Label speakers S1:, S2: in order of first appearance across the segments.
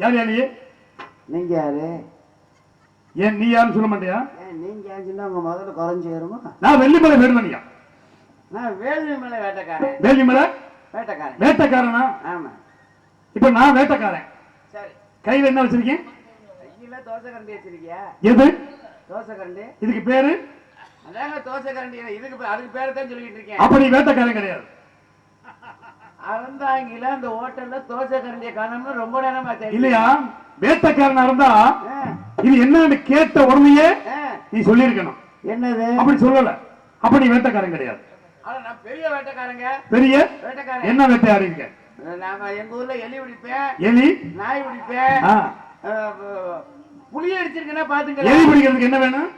S1: யார் யார்? நீ
S2: நீங்க யாரு?
S1: ஏன் நீ யாருன்னு சொல்ல மாட்டியா?
S2: நீங்க யாருன்னு உங்க முதல்ல குறைஞ்சு வருமா
S1: நான் வெள்ளிமலை வேடுமணியா
S2: நான் வேள்வி மேல வேட்டைக்காரன்.
S1: வேள்விமலை
S2: வேட்டைக்காரன்.
S1: வேட்டைக்காரனா?
S2: ஆமா.
S1: இப்ப நான் வேட்டைக்காரன்.
S2: சரி.
S1: கையில என்ன வச்சிருக்கேன்
S2: கையில தோசை கரண்டி வச்சிருக்கியா?
S1: எது?
S2: தோசை கரண்டி
S1: இதுக்கு பேரு?
S2: அதாங்க தோசை கரண்டி இதுக்கு அதுக்கு பேரை தான் சொல்லிட்டு இருக்கேன்.
S1: அப்ப நீ வேட்டைக்காரன் கிடையாது.
S2: அறந்தாங்கில அந்த ஹோட்டல்ல தோசை கரண்டியை காணோம்னு ரொம்ப நேரமா தேடி
S1: இல்லையா? வேட்டைக்காரனா இருந்தா இது என்னன்னு கேட்ட உடனேயே நீ சொல்லியிருக்கணும்.
S2: என்னது?
S1: அப்படி சொல்லல. அப்ப நீ வேட்டைக்காரன் கிடையாது.
S2: பெரிய வேட்டைக்காரங்க.
S1: பெரிய?
S2: வேட்டைக்காரன்.
S1: என்ன வேட்டையாடி இருக்க?
S2: நாங்க எங்க ஊர்ல எலி பிடிப்பேன்.
S1: எலி?
S2: நாய் பிடிப்பேன்.
S1: ஆ.
S2: அஹ், புளி அடிச்சிருக்கேன்னா
S1: எலி
S2: பாத்துக்கலாம்
S1: பிடிக்கிறதுக்கு என்ன வேணும்?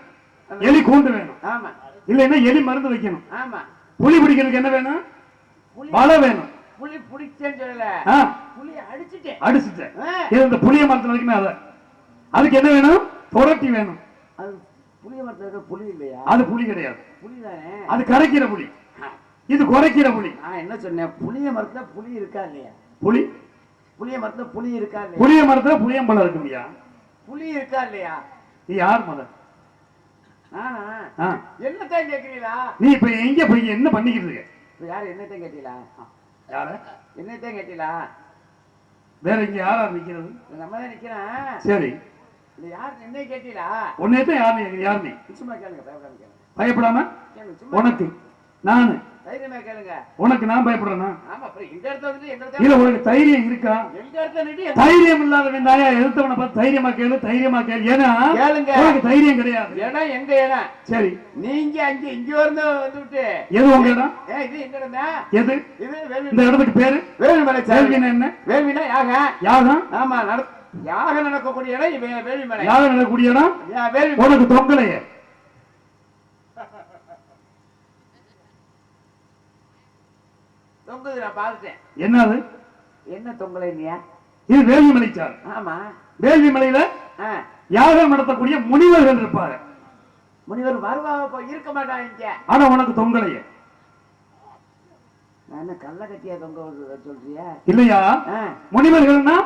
S1: எலி கூண்டு வேணும்.
S2: ஆமா.
S1: இல்லைன்னா எலி மருந்து வைக்கணும்.
S2: ஆமா.
S1: புலி பிடிக்கிறதுக்கு என்ன வேணும்?
S2: புளி
S1: வலை வேணும்.
S2: புளி பிடிச்சேன்னு சொல்லல. புளி அடிச்சிட்டேன்.
S1: அடிச்சுட்டேன். இது இந்த புளிய மரத்துல வரைக்குமே அத. அதுக்கு என்ன வேணும்? புரட்டி வேணும்.
S2: அது புளிய மரத்துல இருக்க புளி இல்லையா?
S1: அது புளி கிடையாது.
S2: புளி தானே
S1: அது கரைக்கிற புளி. இது குறைக்கிற புளி.
S2: நான் என்ன சொன்னேன் புளிய மரத்துல புளி இருக்கா இல்லையா?
S1: புளி.
S2: புளிய மரத்துல புளி இருக்கா இல்லையா?
S1: புளிய மரத்துல புளியம்பழம் இருக்கு முடியா
S2: புளி இருக்கா இல்லையா?
S1: நீ யார் ஆ.
S2: என்னத்தான் கேக்குறீங்களா?
S1: நீ இப்ப எங்க போய் என்ன பண்ணிக்கிட்டு இருக்க?
S2: யாரு என்னத்தான் கேட்டீங்களா?
S1: யார?
S2: என்னத்தான் கேட்டீங்களா?
S1: வேற இங்க யாரா நிக்கிறது?
S2: நம்ம தான் நிக்கிறேன்.
S1: சரி.
S2: இந்த யார் என்ன கேட்டீங்களா?
S1: உன்னையத்தான் யார் நீ யார் நீ
S2: சும்மா கேளுங்க பயப்படாம கேளுங்க.
S1: பயப்படாம? உனக்கு. நானு. உனக்கு நான் பயப்படுறேனா? இல்ல உனக்கு தைரியம் இருக்கா? தைரியம் இல்லாதவன் தாயா? எதிர்த்தவனை பார்த்து தைரியமா கேளு தைரியமா கேளு. ஏன்னா
S2: கேளுங்க.
S1: உனக்கு தைரியம் கிடையாது.
S2: இடம் எங்க இடம்
S1: சரி.
S2: நீங்க அங்க இங்க வந்து வந்துட்டு
S1: எது உங்க இடம்?
S2: இது எங்க இடம்
S1: எது?
S2: இது
S1: இந்த இடத்துக்கு பேரு?
S2: வேள்வி மலை சார்
S1: வேள்வினா என்ன?
S2: வேள்வினா யாக.
S1: யாகம்
S2: ஆமா நட யாக நடக்கக்கூடிய இடம் இது வே- வேள்வி மலை
S1: யாகம் நடக்கக்கூடிய இடம்? உனக்கு தொங்கலையே.
S2: தொங்குது நான் பார்த்துட்டேன்.
S1: என்னது?
S2: என்ன தொங்கலை நீயா
S1: இது வேள்வி மலைச்சார்
S2: ஆமா.
S1: வேள்வி மலையில யாகம் நடத்தக்கூடிய முனிவர்கள் இருப்பாரு.
S2: முனிவர் வருவாங்க இருக்க மாட்டான் இங்க.
S1: ஆனா உனக்கு தொங்கலையே.
S2: நான் என்ன கள்ள கட்டியா தொங்க சொல்றியா?
S1: இல்லையா? முனிவர்கள்னா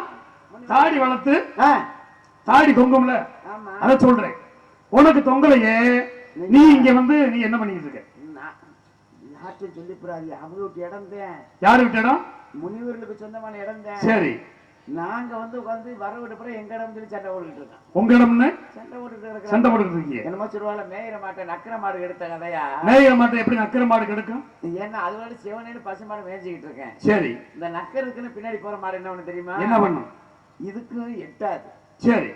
S1: தாடி வளர்த்து தாடி தொங்கும்ல.
S2: ஆமா.
S1: அத சொல்றேன். உனக்கு தொங்கலையே. நீ இங்க வந்து நீ என்ன பண்ணிட்டு இருக்க?
S2: யார்கிட்ட சொல்லிப்புறாது அவங்க விட்டு இடம் தான்
S1: யாரு விட்ட இடம்?
S2: முனிவர்களுக்கு சொந்தமான இடம் தான்
S1: சரி.
S2: நாங்க வந்து உட்காந்து வர விட்டு பிறகு எங்க இடம் சொல்லி சண்டை போட்டுட்டு இருக்கோம்.
S1: உங்க இடம்னு
S2: சண்டை இருக்கிற
S1: சண்டை போட்டுக்கிட்டு இருக்கீங்க.
S2: என்னமோ சொல்லுவாள் மேயிற மாட்டை நக்கிர மாடு எடுத்த கதையா?
S1: மேய மாட்டை எப்படி நக்கிற மாடு கிடக்கும்?
S2: ஏன்னா அதோட சிவனேன்னு பசு மாடு மேய்ச்சிக்கிட்டு இருக்கேன்.
S1: சரி.
S2: இந்த நக்கருக்குன்னு பின்னாடி போற மாடு என்ன ஒண்ணு தெரியுமா?
S1: என்ன பண்ணும்?
S2: இதுக்கு எட்டாது.
S1: சரி.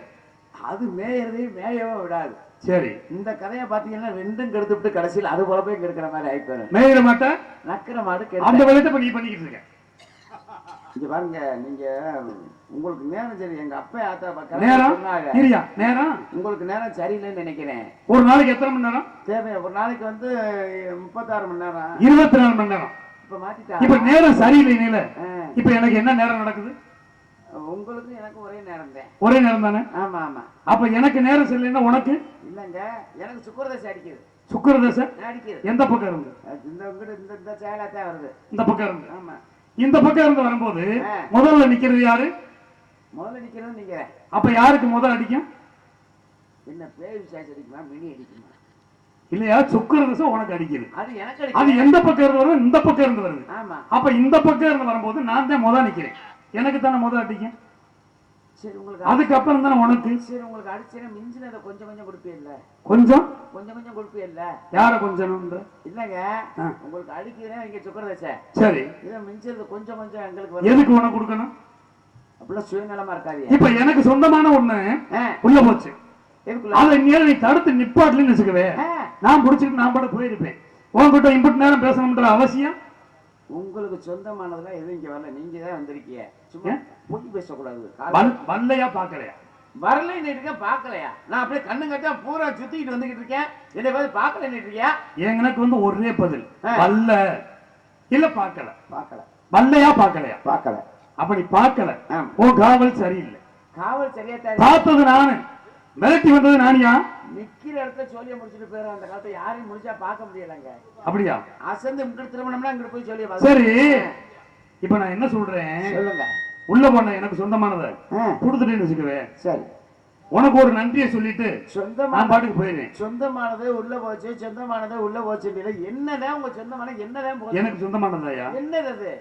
S2: அது மேயறதையும் மேயவும் விடாது.
S1: சரி.
S2: இந்த கதையை பாத்தீங்கன்னா ரெண்டும் கெடுத்து விட்டு கடைசியில் அது போல போய் கெடுக்கிற மாதிரி ஆயிப்பாரு
S1: மேயிற மாட்டை?
S2: நக்கிற மாடு
S1: அந்த இப்ப நீ பண்ணிக்கிட்டு இருக்க.
S2: இங்க பாருங்க நீங்க உங்களுக்கு நேரம் சரி எங்க அப்பா ஆத்தா
S1: நேரம்? இரியா நேரம்?
S2: உங்களுக்கு நேரம் சரியில்லைன்னு நினைக்கிறேன்.
S1: ஒரு நாளைக்கு எத்தனை மணி நேரம்?
S2: தேவை ஒரு நாளைக்கு வந்து முப்பத்தாறு மணி நேரம்.
S1: இருபத்தி நாலு மணி நேரம்.
S2: இப்ப மாத்திட்டா
S1: இப்ப நேரம் சரியில்லை இப்ப எனக்கு என்ன நேரம் நடக்குது?
S2: உங்களுக்கும் எனக்கும் ஒரே நேரம் தான்.
S1: ஒரே நேரம் தானே?
S2: ஆமா ஆமா.
S1: அப்ப எனக்கு நேரம் சரியில்லைன்னா உனக்கு?
S2: இல்லைங்க எனக்கு சுக்கரதசை அடிக்குது.
S1: சுக்கரதசை?
S2: அடிக்குது.
S1: எந்த பக்கம் இருந்து?
S2: இந்த இந்த இந்த சேலாத்தான் வருது.
S1: இந்த பக்கம் இருந்து.
S2: ஆமா.
S1: இந்த பக்கம் இருந்து வரும்போது. முதல்ல நிக்கிறது யாரு?
S2: முதல்ல நிக்கிறது நீங்க.
S1: அப்ப யாருக்கு முதல் அடிக்கும்?
S2: என்ன பேய் விசாரிச்சு அடிக்குமா மினி அடிக்குமா?
S1: இல்லையா? சுக்கரதசை உனக்கு அடிக்குது.
S2: அது எனக்கு
S1: எந்த பக்கம் இருந்து வருது இந்த பக்கம் இருந்து வருது.
S2: ஆமா.
S1: அப்ப இந்த பக்கம் இருந்து வரும்போது நான் தான் முதல் நிக்கிறேன். எனக்கு தானே முதல் அடிக்கும்
S2: சரி உங்களுக்கு
S1: அதுக்கப்புறம் தானே உனக்கு?
S2: சரி உங்களுக்கு அடிச்சுனா மிஞ்சினதை கொஞ்சம் கொஞ்சம் கொடுப்பீல்ல
S1: கொஞ்சம்?
S2: கொஞ்சம் கொஞ்சம் கொடுப்பீல்ல
S1: யார கொஞ்சம்
S2: இல்லைங்க. உங்களுக்கு அடிக்குதுன்னா இங்க சுக்கரதசை.
S1: சரி.
S2: இதை மிஞ்சது கொஞ்சம் கொஞ்சம் எங்களுக்கு
S1: எதுக்கு உனக்கு கொடுக்கணும்?
S2: அப்படிலாம் சுயநலமா இருக்காதீங்க.
S1: இப்ப எனக்கு சொந்தமான ஒண்ணு உள்ள போச்சு. அதை நீ நீ தடுத்து நிப்பாட்டலன்னு வச்சுக்கவே. நான் பிடிச்சிட்டு நான் பாட போயிருப்பேன். உன்கிட்ட இம்புட்டு நேரம் பேசணும்ன்ற அவசியம்.
S2: உங்களுக்கு சொந்தமானதெல்லாம் எதுவும் இங்க வரல. நீங்க தான் வந்திருக்கீங்க. சும்மா? பொய் பேசக்கூடாது.
S1: வல் வல்லையா பாக்கலையா
S2: வரலைன்னு இருக்கேன் பார்க்கலையா? நான் அப்படியே கண்ணு கட்டா பூரா சுத்திக்கிட்டு வந்துகிட்டு இருக்கேன். என்னை பார்த்து பார்க்கலன்னு இருக்கியா
S1: எனக்கு வந்து ஒரே பதில்.
S2: ஆ.
S1: வல்ல இல்ல பாக்கல
S2: பார்க்கல.
S1: வல்லையா பாக்கலையா
S2: பார்க்கல.
S1: அப்படி பார்க்கல. உன் காவல் சரியில்லை.
S2: காவல் சரியா
S1: பார்த்தது நானு. மிரட்டி வந்தது நானியா?
S2: நிக்கிற இடத்துல சொல்லிய முடிச்சுட்டு போயிடும் அந்த காலத்தை யாரையும் முடிச்சா பார்க்க முடியலங்க.
S1: அப்படியா?
S2: அசந்து இங்கிட்டு திருமணம்னா இங்கிட்டு போய் சொல்லிய
S1: சரி. இப்ப நான் என்ன சொல்றேன்?
S2: சொல்லுங்க.
S1: உள்ள போன எனக்கு சொந்தமானதை கொடுத்துட்டேன்னு வச்சுக்கவே.
S2: சரி.
S1: உனக்கு ஒரு நன்றியை சொல்லிட்டு
S2: சொந்தமான
S1: நான் பாட்டுக்கு போயிடுவேன்.
S2: சொந்தமானது உள்ள போச்சு சொந்தமானது உள்ள போச்சு என்னதான் உங்க சொந்தமான என்னதான்
S1: எனக்கு சொந்தமானதாயா?
S2: என்னது அது?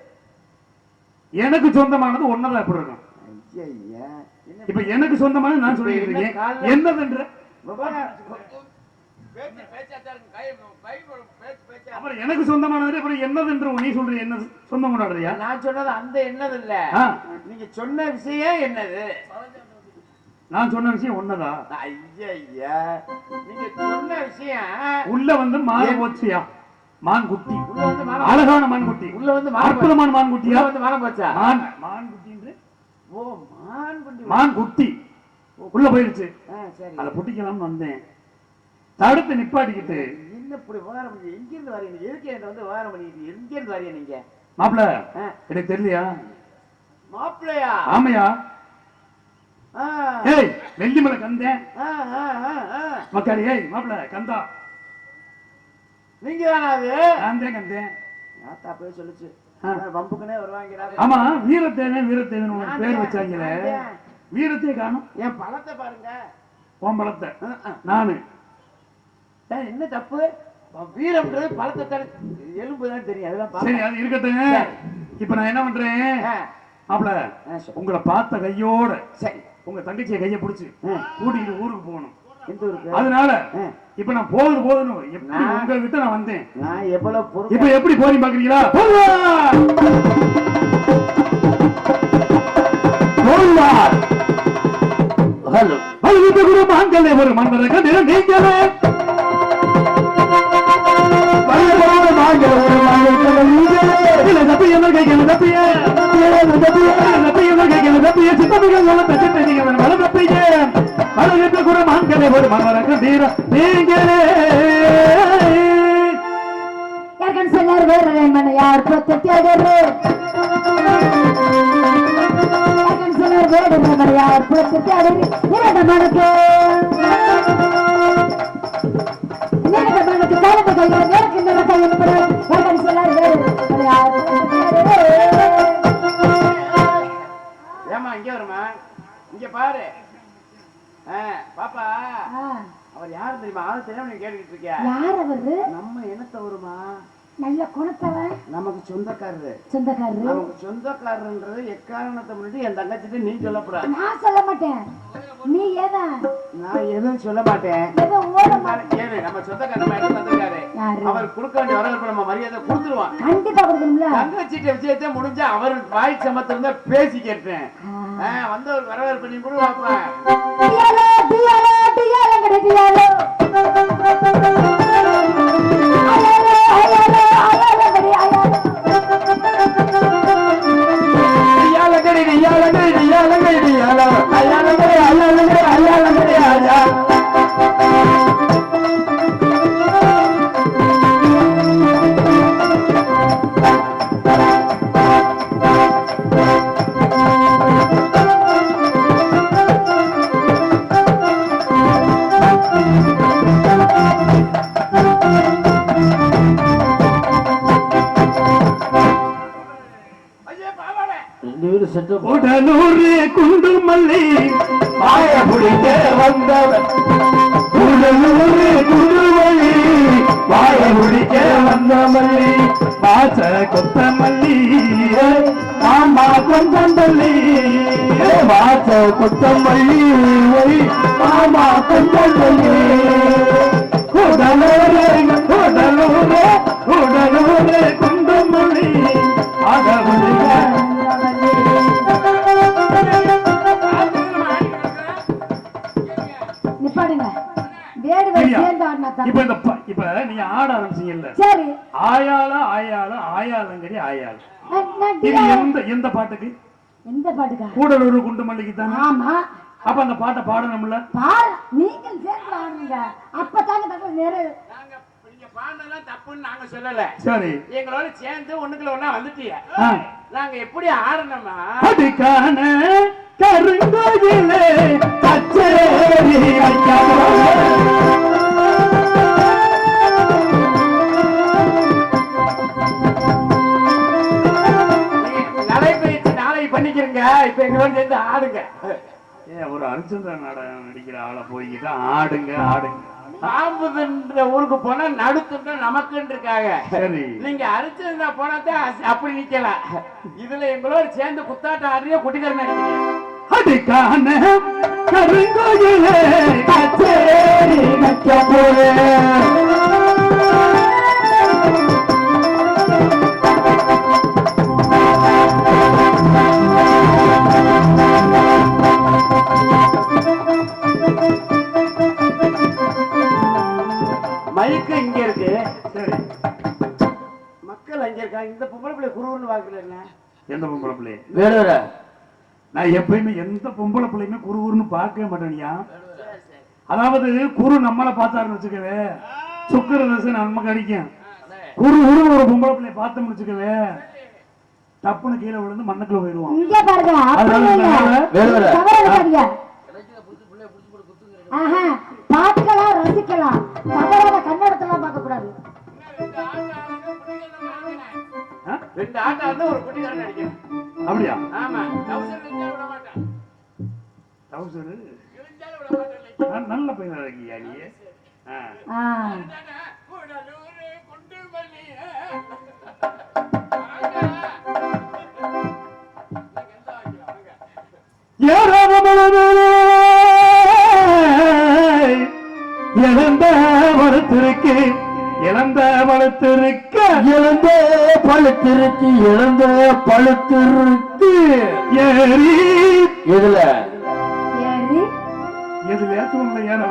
S1: எனக்கு சொந்தமானது ஒன்னதான் எப்படி இருக்கும்
S2: ஐயா
S1: இப்ப எனக்கு சொந்தமானது நான் சொல்லிட்டு இருக்கேன் என்னதுன்ற அப்புறம் எனக்கு சொந்தமானது அப்புறம் என்னதுன்ற நீ சொல்ற என்ன சொந்தம் கொண்டாடுறியா?
S2: நான் சொன்னது அந்த என்னது இல்ல நீங்க சொன்ன விஷயம் என்னது?
S1: நான் சொன்ன விஷயம் ஒன்னதா?
S2: ஐயா நீங்க சொன்ன விஷயம்
S1: உள்ள வந்து மான் போச்சியா? மான் குட்டி.
S2: உள்ள வந்து மரம்
S1: அழகான மான் குட்டி.
S2: உள்ள வந்து?
S1: அற்புதமான மான்
S2: உள்ள
S1: குட்டியா
S2: வந்து மரம் போச்சா?
S1: மான். மான் குட்டின்ற?
S2: ஓ மான் குண்டி
S1: மான் குட்டி. உள்ள
S2: சரி.
S1: அதை புட்டிக்கலாம்னு வந்தேன். தடுத்து நிப்பாட்டிக்கிட்டு.
S2: என்ன இப்படி வாரம் பண்ணி எங்க இருந்து வரீங்க? எதுக்கு வந்து வாரம் பண்ணிட்டு எங்க இருந்து வரீங்க நீங்க?
S1: மாப்பிள
S2: ஆ,
S1: எனக்கு தெரியலையா?
S2: மாப்பிள்ளையா?
S1: ஆமையா? ஏய் வெள்ளிமலை கந்தேன். மக்காரி ஏய் மாப்பிள கந்தா.
S2: நீங்க தானா அது?
S1: நான் தான் கந்தேன்.
S2: ஆத்தா போய் சொல்லுச்சு. வம்புக்குனே வருவாங்க
S1: ஆமா உனக்கு
S2: நான்
S1: பேர் வச்சாங்களே. வீரத்தையே காணும்.
S2: என் பழத்தை பாருங்க. ஆ, ஆ.
S1: நானு.
S2: என்ன தப்பு? வீரம்ன்றது பழத்தை தானே. எலும்பு தான் தெரியும் அதெல்லாம்
S1: சரி. அது இருக்கட்டும் இப்ப நான் என்ன பண்றேன்?
S2: சரி.
S1: உங்களை பார்த்த கையோட
S2: சரி.
S1: உங்க தங்கச்சியை கையை பிடிச்சு கூட்டிக்கிட்டு ஊருக்கு போகணும். அதனால இப்ப நான் போகுது போதுன்னு எப்படி
S2: நான்-
S1: உங்க கிட்ட நான் வந்தேன்?
S2: நான் எவ்வளவு
S1: இப்ப எப்படி போறீங்க பாக்குறீங்களா
S2: ஹலோ
S1: அழுது குரு மாங்கல்ய ஒரு மன்மர கண்டிர நீங்களே. வல்லவரோடு மாங்கல்ய ஒரு மன்மர கண்டிர நீங்களே. இல்ல தப்பி என்ன கைகள் தப்பிய. தப்பிய தப்பி என்ன கைகள் தப்பிய. சித்தமிகள் சொல்ல தச்சிட்ட நீங்க வல தப்பிய. அழுது குரு மாங்கல்ய ஒரு மன்மர கண்டிர நீங்களே.
S3: சேர்வரை மனையார் பொத்தத்தியகரு சிலர் வேடு மனையார் பொத்தத்தியகரு இரண்டு மனுக்கு
S2: ஏமா இங்க வருமா இங்க பாரு. பாப்பா. அவர் யாரு தெரியுமா? ஆள் தெரியாம நீ கேட்டுக்கிட்டு இருக்கியா?
S3: யார் அவரு?
S2: நம்ம என்ன தவறுமா
S3: நல்ல குணத்தவன்.
S2: நமக்கு சொந்தக்காரரு.
S3: சொந்தக்காரரு?
S2: நமக்கு சொந்தக்காரன்றது எக்காரணத்தை முன்னாடி என் தங்கச்சிட்டு நீ சொல்லக்கூடாது
S3: நான் சொல்ல மாட்டேன். நீ ஏதா
S2: நான் எதுவும் சொல்ல மாட்டேன்.
S3: ஏதோ ஓட மாட்டேன்.
S2: நம்ம சொந்தக்காரன் இடத்துல வந்திருக்காரு. அவர் கொடுக்க வேண்டிய வரவேற்பு நம்ம மரியாதை கொடுத்துருவான்.
S3: கண்டிப்பா கொடுக்கணும்ல.
S2: தங்கச்சிட்ட விஷயத்தை முடிஞ்சா அவர் வாய் சமத்திருந்தா பேசி கேட்டேன். வந்து ஒரு வரவேற்பு நீ கொடு வாப்பா
S1: சொல்லி மாய குடிக்க வந்தவன். உடலூரு குண்டு மாய குடிக்க வந்த மல்லி பாச கொத்த மல்லி மாமா கொஞ்சம் தள்ளி பாச கொத்த மல்லி மாமா கொஞ்சம் தள்ளி உடலூரே உடலூரே உடலூரு குண்டு மல்லி இப்ப இந்த இப்ப நீங்க ஆட ஆரம்பிச்சீங்கல்ல.
S3: சரி.
S1: ஆயால ஆயால ஆயாலங்கடி ஆயால் இது எந்த எந்த பாட்டுக்கு?
S3: எந்த பாட்டுக்கா?
S1: கூடலூர் குண்டு மல்லிக்கு தானே
S3: ஆமா.
S1: அப்ப அந்த பாட்டை பாடணும்ல.
S3: பாரு நீங்கள் சேர்ந்து ஆடுங்க அப்பதாங்க
S2: நீங்க பாடினதெல்லாம் தப்புன்னு நாங்க சொல்லல.
S1: சரி.
S2: எங்களோட சேர்ந்து ஒண்ணுக்குள்ள ஒண்ணா வந்துட்டீங்க. நாங்க எப்படி ஆடணுமா
S1: அதுக்கான கருங்கோயிலே கச்சேரி
S2: நீங்க பேரும் சேர்ந்து ஆடுங்க.
S1: ஏன் ஒரு ஹரிச்சந்திரன் நாடகம் நடிக்கிற ஆளை போய்கிட்டு ஆடுங்க ஆடுங்க.
S2: ஊருக்கு போனா நடுத்துன்ற நமக்குன்னு இருக்காங்க.
S1: சரி.
S2: நீங்க அரிச்சந்திரா போனா தான் அஸ்- அப்படி நிக்கலாம். இதுல எங்களோட சேர்ந்து குத்தாட்டம் ஆடுறிய குட்டிக்காரன் நடிக்கிறீங்க
S1: அடிக்கான கருங்கோயிலே கச்சேரி வைக்க போறேன்.
S2: இந்த பொம்பளை பிள்ளை குருன்னு வாக்குல என்ன?
S1: எந்த பொம்பளை பிள்ளை?
S2: வேடுவர
S1: நான் எப்பயுமே எந்த பொம்பளை பிள்ளையுமே குறுகுறுன்னு பார்க்கவே மாட்டேனியா அதாவது குரு நம்மளை பார்த்தாருன்னு வச்சுக்கவே சுக்கர தசை நமக்கு அடிக்கும் குரு குரு ஒரு பொம்பளை பிள்ளைய பார்த்தோம்னு வச்சுக்கவே டப்புன்னு கீழே விழுந்து மண்ணுக்குள்ள போயிடுவான்.
S4: பார்க்கலாம் ரசிக்கலாம். கண்ணடத்தெல்லாம் பார்க்க கூடாது
S2: ரெண்டு ஆட்டம் ஆடுனா ஒரு குட்டிக்காரன் நடிக்கிறேன்
S1: அப்படியா?
S2: ஆமா. டவுசர் கிழிஞ்சாலும் விட மாட்டான்.
S1: டவுசரு?
S2: கிழிஞ்சாலும் விட மாட்டான்
S1: நான் நல்ல பையனா இருக்கியா நீ? ஆ.
S4: ஆ.
S2: கூடலூரு
S1: இழந்த வளத்திற்கு இழந்த பழுத்திருக்கு இழந்த பழுத்திருக்கு. ஏறி. இதுல
S4: ஏறி.
S1: எதுலயாச்சும் உங்களை ஏற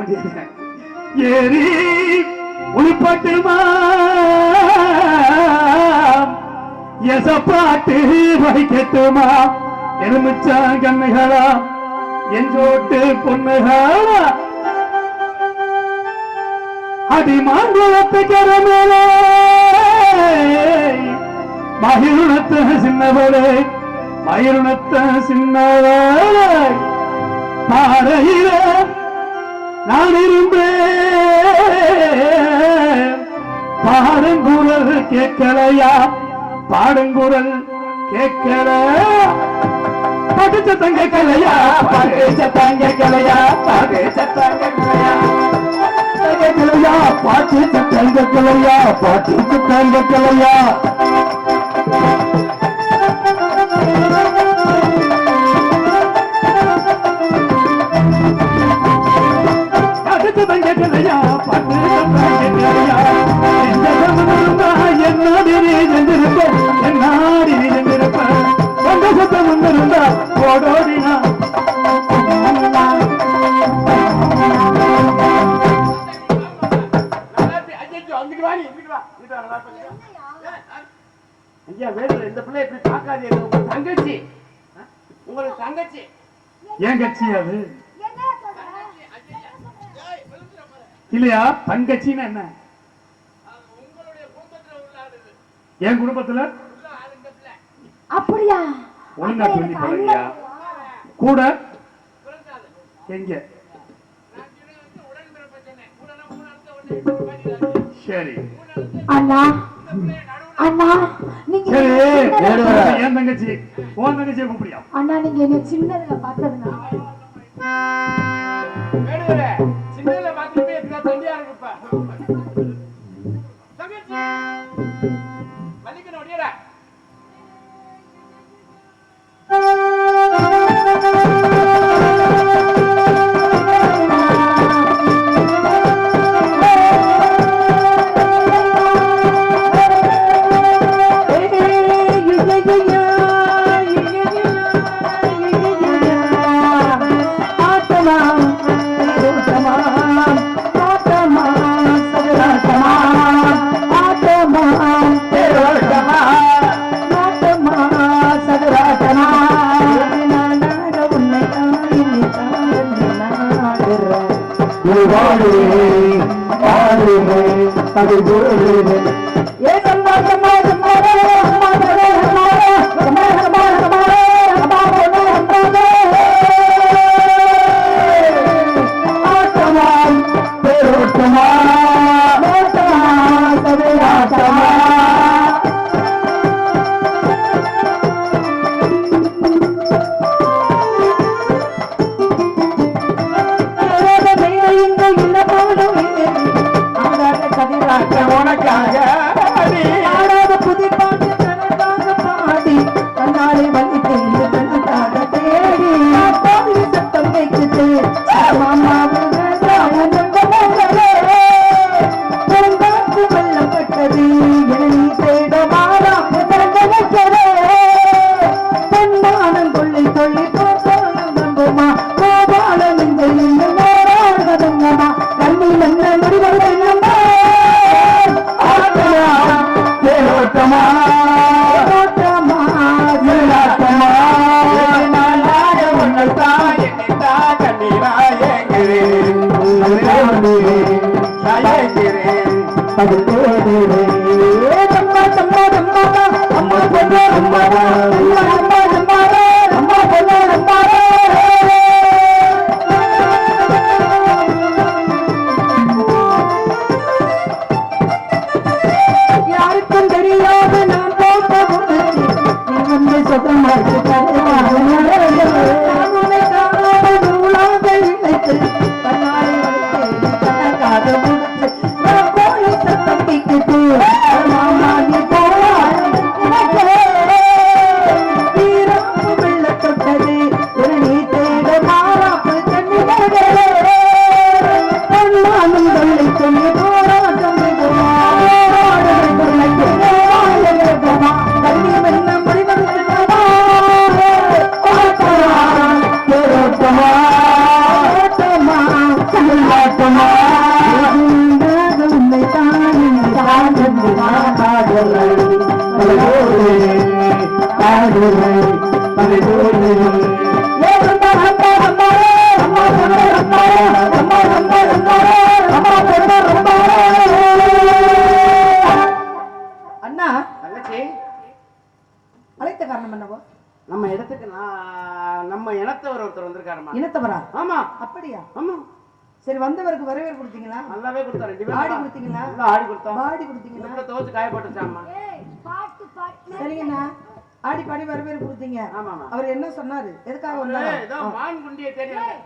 S1: உளிப்பட்டுமா எசப்பாட்டு வைக்கட்டுமா? எலுமிச்சா கண்ணுகளா? எஞ்சோட்டு பொண்ணுகளா? அடிமாங்குளத்து கரமேலே மகிழுணத்த சின்னவளே மகிழுணத்த சின்னவளே. பாறையில நான் இருந்தேன். பாருங்குரல் கேட்கலையா? பாடுங்குரல் கேட்கல பாட்டு சத்தம் கேட்கலையா? பாட்டு சத்தம் கேட்கலையா? பாட்டு சத்தம் கேட்கலையா? கேட்கலையா பாட்டு சத்தம் கேட்கலையா பாட்டு சத்தம் கேட்கலையா தங்கச்சின்னு என்ன?
S2: உங்களுடைய குடும்பத்துல உள்ளாடுது
S1: என் குடும்பத்துல?
S4: அப்படியா?
S1: ஒழுங்கா சொல்லி பழகியா? கூட? எங்க? சரி.
S4: அண்ணா அண்ணா நீங்க
S1: சரி
S4: என்ன சின்னதுல-
S1: என் தங்கச்சி? உன் தங்கச்சியை கூப்பிடியா
S4: அண்ணா நீங்க என்ன சின்னதுல பார்த்ததுனா? ஆ அது அம்மா அம்மா அம்மா அம்மா அம்மா அம்மா
S2: இனத்தவர் ஒருத்தர் வந்திருக்காருமா
S4: இனத்தவரா?
S2: ஆமா.
S4: அப்படியா?
S2: ஆமா.
S4: சரி வந்தவருக்கு வரவேற்பு கொடுத்தீங்களா?
S2: நல்லாவே கொடுத்தாரு. ரெண்டு
S4: ஆடி கொடுத்தீங்களா?
S2: நல்லா ஆடி கொடுத்தோம்.
S4: பாடி கொடுத்தீங்களா?
S2: துவச்சு காய போட்டுச்சாமா
S4: சரிங்கண்ணா. ஆடி பாடி வரவேற்பு கொடுத்தீங்க. அவர் என்ன சொன்னாரு? எதுக்காக வந்தாரு?
S2: ஏதோ மான் குண்டியை தேடி வந்தாரு.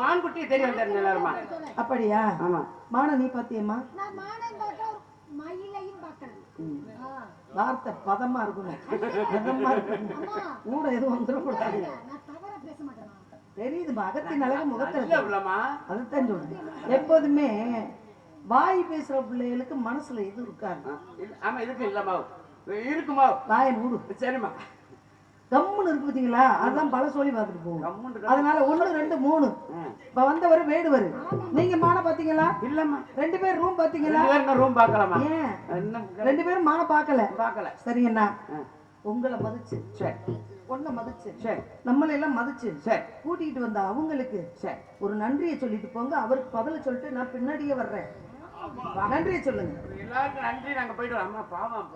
S2: மான் குட்டியை தேடி வந்தாரு எல்லாருமா.
S4: அப்படியா?
S2: ஆமா.
S4: மான நீ பாத்தியம்மா?
S3: நான் மானம் பார்க்க மயிலையும் பார்க்கணும்
S4: வார்த்தை பதமா இருக்கணும். பதமா இருக்கணும்.
S3: அம்மா.
S4: கூட எதுவும் வந்துடக்கூடாது.
S3: நான் தவறா பேச மாட்டேன்
S4: தெரியுது அகத்தின் அழகு முகத்துல அதுதான் சொல்றேன். எப்போதுமே வாய் பேசுற பிள்ளைகளுக்கு மனசுல எது இருக்காது.
S2: ஆமா இதுக்கு இல்லம்மா இருக்குமா
S4: வாயை மூடு.
S2: சரிம்மா.
S4: கம்முன்னு இருக்கு பாத்தீங்களா? அதான் பல சொல்லி பார்த்துட்டு போகும்.
S2: கம்முன்னு
S4: அதனால ஒண்ணு ரெண்டு மூணு. இப்ப வந்தவர் வேடுவர் நீங்க மான பாத்தீங்களா?
S2: இல்லம்மா.
S4: ரெண்டு பேர் ரூம்
S2: இன்னும் ரூம் பார்க்கலாமா?
S4: ஏன்? ரெண்டு பேரும் மான பார்க்கல.
S2: பார்க்கல.
S4: சரிங்கண்ணா
S2: ஆ.
S4: உங்களை மதிச்சு.
S2: சரி.
S4: பொண்ணை மதிச்சு.
S2: சரி.
S4: நம்மளை எல்லாம் மதிச்சு.
S2: சரி.
S4: கூட்டிகிட்டு வந்த அவங்களுக்கு
S2: சரி.
S4: ஒரு நன்றியை சொல்லிட்டு போங்க. அவருக்கு பதில சொல்லிட்டு நான் பின்னாடியே வர்றேன். நன்றியை சொல்லுங்க.
S2: எல்லாருக்கும் நன்றி. நாங்க போயிட்டு வரோம். அம்மா பாவம்.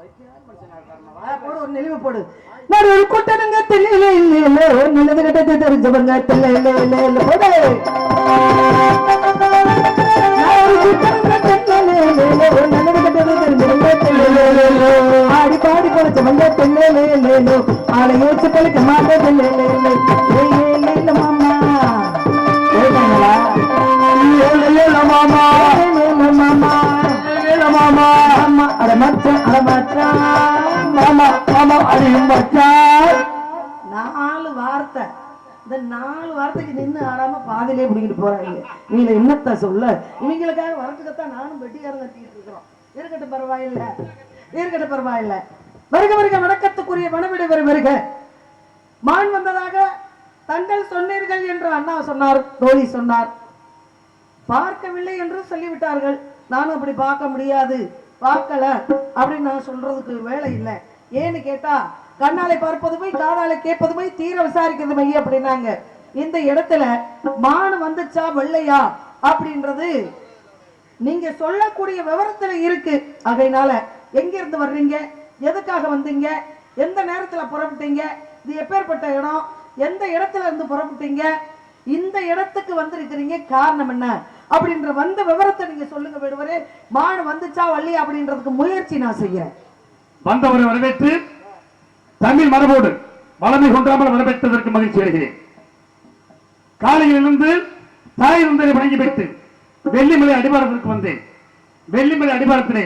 S4: போடு ஒரு நினைவு போடு. நான் ஒரு கூட்டணுங்க. தெரியல இல்ல நிலவு கிட்ட தெரிஞ்சவங்க. தெரியல இல்ல இல்ல. போடு. நான் ஒரு கூட்டணுங்க. ஆடி பாடி ஆளை யோசிச்சு பழிக்க மாட்டது மாமா. கேட்டாங்களா மாமா. மாமா. மாமா. அட மச்சான் அட மச்சான் மாமா மாமா அடியும் மச்சான் நாலு வார்த்தை. இந்த நாலு வார்த்தைக்கு நின்னு ஆடாம பாதிலே பிடிக்கிட்டு போறாங்க. நீங்க என்னத்த சொல்ல? இவங்களுக்காக வரத்துக்கத்தான் நானும் வெட்டிக்காரன் கட்டிக்கிட்டு இருக்கிறோம். இருக்கட்டும் பரவாயில்ல. இருக்கட்டும் பரவாயில்ல. வருக வருக வணக்கத்துக்குரிய மனவிட வரும் வருக. மான் வந்ததாக தங்கள் சொன்னீர்கள் என்று அண்ணா சொன்னார் தோழி சொன்னார். பார்க்கவில்லை என்று சொல்லிவிட்டார்கள். நானும் அப்படி பார்க்க முடியாது பார்க்கல அப்படின்னு நான் சொல்றதுக்கு வேலை இல்லை. ஏன்னு கேட்டா கண்ணாலை பார்ப்பது போய் காதாலை கேட்பது போய் தீர விசாரிக்கிறது மைய அப்படின்னாங்க. இந்த இடத்துல மான் வந்துச்சா வெள்ளையா அப்படின்றது நீங்க சொல்லக்கூடிய விவரத்துல இருக்கு. அதனால எங்க இருந்து வர்றீங்க? எதுக்காக வந்தீங்க? எந்த நேரத்துல புறப்பட்டீங்க? இது எப்பேற்பட்ட இடம்? எந்த இடத்துல இருந்து புறப்பட்டீங்க? இந்த இடத்துக்கு வந்திருக்கிறீங்க காரணம் என்ன? அப்படின்ற வந்த விவரத்தை நீங்க சொல்லுங்க விடுவரே. மான் வந்துச்சா வள்ளி அப்படின்றதுக்கு முயற்சி நான் செய்யறேன்.
S1: வந்தவரை வரவேற்று தமிழ் மரபோடு வளமை கொண்டாமல் வரவேற்றதற்கு மகிழ்ச்சி அடைகிறேன். காலையிலிருந்து தாய் தந்தையை வணங்கி வைத்து வெள்ளிமலை அடிவாரத்திற்கு வந்தேன். வெள்ளிமலை அடிவாரத்திலே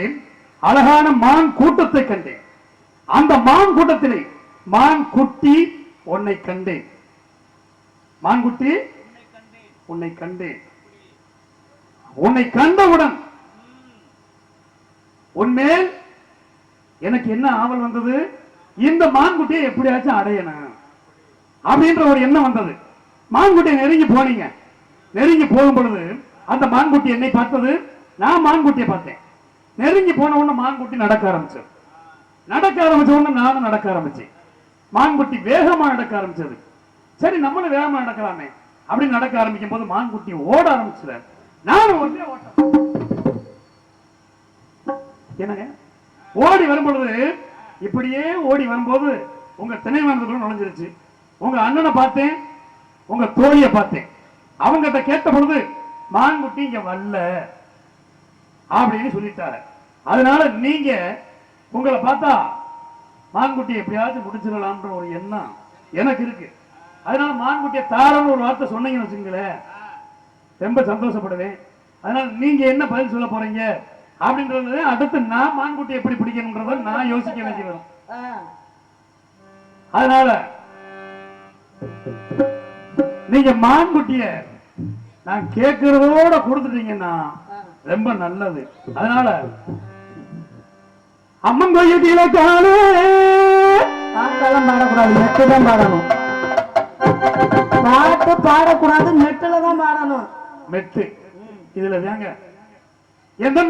S1: அழகான மான் கூட்டத்தை கண்டேன். அந்த மான் கூட்டத்திலே மான் குட்டி உன்னை கண்டேன். மான் குட்டி உன்னை கண்டேன். உன்னை கண்டவுடன் உன்மேல் எனக்கு என்ன ஆவல் வந்தது? இந்த மான்குட்டியை எப்படியாச்சும் அடையணும் அப்படின்ற ஒரு எண்ணம் வந்தது. மான்குட்டியை நெருங்கி போனீங்க. நெருங்கி போகும் பொழுது அந்த மான்குட்டி என்னை பார்த்தது? நான் மான்குட்டியை பார்த்தேன். நெருங்கி போன உடனே மான்குட்டி நடக்க ஆரம்பிச்சது. நடக்க ஆரம்பிச்ச உடனே நானும் நடக்க ஆரம்பிச்சேன். மான்குட்டி வேகமா நடக்க ஆரம்பிச்சது. சரி நம்மளும் வேகமா நடக்கலாமே. அப்படி நடக்க ஆரம்பிக்கும் போது மான்குட்டி ஓட ஆரம்பிச்சுல நானும் ஒன்றே ஓட்டம். என்னங்க? ஓடி வரும்பொழுது இப்படியே ஓடி வரும்போது உங்க திணைமன்றத்துக்குள்ள நுழைஞ்சிருச்சு. உங்க அண்ணனை பார்த்தேன் உங்க தோழியை பார்த்தேன். அவங்கிட்ட கேட்ட பொழுது மான்குட்டி இங்க வரல அப்படின்னு சொல்லிட்டாரு. அதனால நீங்க உங்களை பார்த்தா மான்குட்டி எப்படியாச்சும் முடிச்சிடலாம்ன்ற ஒரு எண்ணம் எனக்கு இருக்கு. அதனால மான்குட்டியை தாரன்னு ஒரு வார்த்தை சொன்னீங்கன்னு வச்சுங்களேன் ரொம்ப சந்தோஷப்படுவேன். அதனால நீங்க என்ன பதில் சொல்ல போறீங்க அப்படின்றது அடுத்து நான் மான்குட்டி எப்படி பிடிக்கணும்ன்றத நான் யோசிக்க வேண்டி வரும். அதனால நீங்க மான்குட்டிய நான் கேட்கறதோட கொடுத்துட்டீங்கன்னா ரொம்ப நல்லது. அதனால அம்மன் கோயில காணு.
S4: பாட்டெல்லாம் பாடக்கூடாது நெட்டு தான் பாடணும். பாட்டு பாடக்கூடாது நெட்டுல தான் பாடணும்.
S1: மெட்டு இதுல தாங்க. எந்த